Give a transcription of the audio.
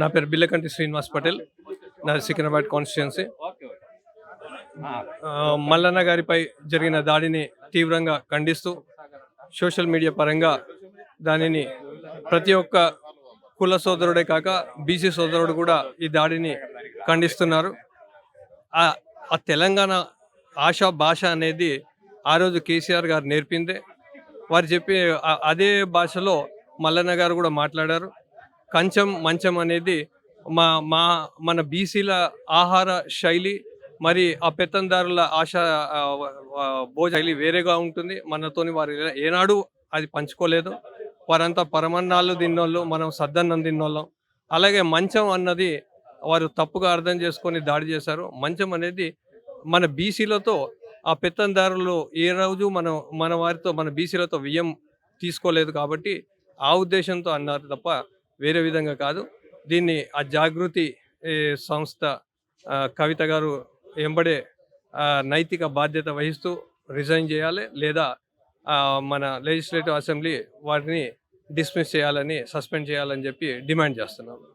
నా పేరు బిల్లకంటి శ్రీనివాస్ పటేల్. నా సికింద్రాబాద్ కాన్స్టిట్యున్సీ. మల్లన్న గారిపై జరిగిన దాడిని తీవ్రంగా ఖండిస్తూ సోషల్ మీడియా పరంగా దానిని ప్రతి ఒక్క కుల సోదరుడే కాక బీసీ సోదరుడు కూడా ఈ దాడిని ఖండిస్తున్నారు. ఆ తెలంగాణ ఆశా భాష అనేది ఆ రోజు కేసీఆర్ గారు నేర్పిందే. వారు చెప్పి అదే భాషలో మల్లన్న గారు కూడా మాట్లాడారు. కంచం మంచం అనేది మా మా మన బీసీల ఆహార శైలి మరి ఆ పెత్తందారుల ఆశ భోజ శైలి వేరేగా ఉంటుంది. మనతోని వారు ఏనాడు అది పంచుకోలేదు. వారంతా పరమన్నాళ్ళు తిన్నోళ్ళు మనం సద్దన్నం తిన్నోళ్ళం. అలాగే మంచం అన్నది వారు తప్పుగా అర్థం చేసుకొని దాడి చేశారు. మంచం అనేది మన బీసీలతో ఆ పెత్తందారులు ఏ రోజు మనం మన వారితో మన బీసీలతో వ్యయం తీసుకోలేదు కాబట్టి ఆ ఉద్దేశంతో అన్నారు తప్ప వేరే విధంగా కాదు. దీన్ని ఆ జాగృతి సంస్థ కవిత గారు ఎంబడే నైతిక బాధ్యత వహిస్తూ రిజైన్ చేయాలి లేదా మన లెజిస్లేటివ్ అసెంబ్లీ వారిని డిస్మిస్ చేయాలని సస్పెండ్ చేయాలని చెప్పి డిమాండ్ చేస్తున్నాము.